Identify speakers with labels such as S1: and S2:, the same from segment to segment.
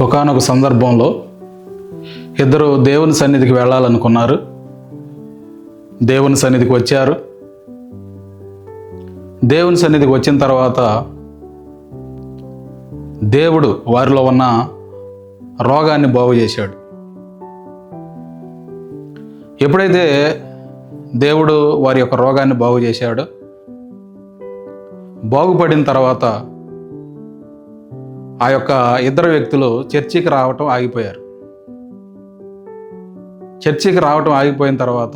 S1: ఒకానొక సందర్భంలో ఇద్దరు దేవుని సన్నిధికి వెళ్ళాలనుకున్నారు. దేవుని సన్నిధికి వచ్చారు. దేవుని సన్నిధికి వచ్చిన తర్వాత దేవుడు వారిలో ఉన్న రోగాన్ని బాగు చేశాడు. ఎప్పుడైతే దేవుడు వారి యొక్క రోగాన్ని బాగు చేశాడో బాగుపడిన తర్వాత ఆ యొక్క ఇద్దరు వ్యక్తులు చర్చికి రావటం ఆగిపోయారు. చర్చికి రావటం ఆగిపోయిన తర్వాత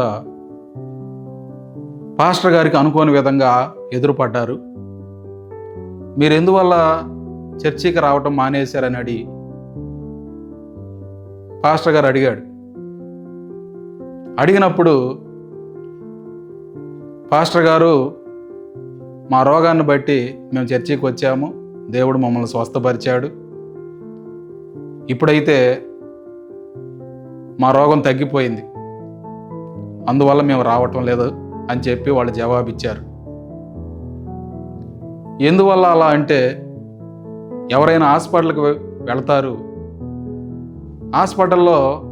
S1: పాస్టర్ గారికి అనుకోని విధంగా ఎదురుపడ్డారు. మీరు ఎందువల్ల చర్చికి రావటం మానేశారని అడిగి పాస్టర్ గారు అడిగాడు. అడిగినప్పుడు పాస్టర్ గారు మా రోగాన్ని బట్టి మేము చర్చికి వచ్చాము. దేవుడు మమ్మల్ని స్వస్థపరిచాడు. ఇప్పుడైతే మా రోగం తగ్గిపోయింది. అందువల్ల మేము రావటం లేదు అని చెప్పి వాళ్ళు జవాబిచ్చారు. ఎందువల్ల అలా అంటే ఎవరైనా హాస్పిటల్కి వె- వెళ్తారు. హాస్పిటల్లో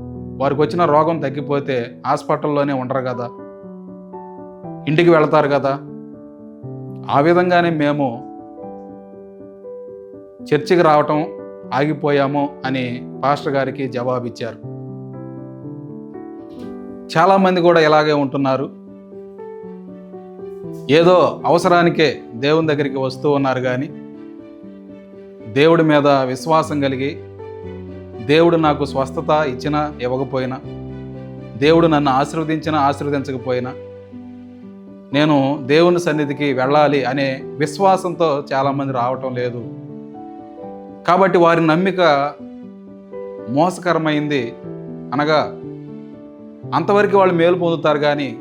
S1: వారికి వచ్చిన రోగం తగ్గిపోతే హాస్పిటల్లోనే ఉండరు కదా. ఇంటికి వెళ్తారు కదా. ఆ విధంగానే మేము చర్చికి రావటం ఆగిపోయాము అని పాస్టర్ గారికి జవాబిచ్చారు. చాలామంది కూడా ఇలాగే ఉంటున్నారు. ఏదో అవసరానికే దేవుని దగ్గరికి వస్తూ ఉన్నారు కానీ దేవుడి మీద విశ్వాసం కలిగి దేవుడు నాకు స్వస్థత ఇచ్చినా ఇవ్వకపోయినా దేవుడు నన్ను ఆశీర్వదించినా ఆశీర్వదించకపోయినా నేను దేవుని సన్నిధికి వెళ్ళాలి అనే విశ్వాసంతో చాలామంది రావటం లేదు. కాబట్టి వారి నమ్మిక మోసకరమైంది. అనగా అంతవరకు వాళ్ళు మేలు పొందుతారు కానీ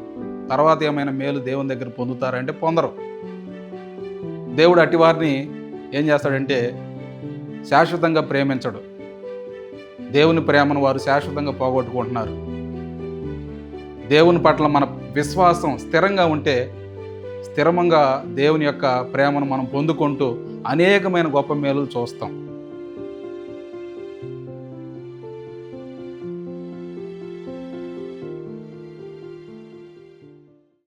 S1: తర్వాత ఏమైనా మేలు దేవుని దగ్గర పొందుతారంటే పొందరు. దేవుడు అట్టి వారిని ఏం చేస్తాడంటే శాశ్వతంగా ప్రేమించడు. దేవుని ప్రేమను వారు శాశ్వతంగా పోగొట్టుకుంటున్నారు. దేవుని పట్ల మన విశ్వాసం స్థిరంగా ఉంటే స్థిరంగా దేవుని యొక్క ప్రేమను మనం పొందుకుంటూ అనేకమైన గొప్ప మేలులు చూస్తాం.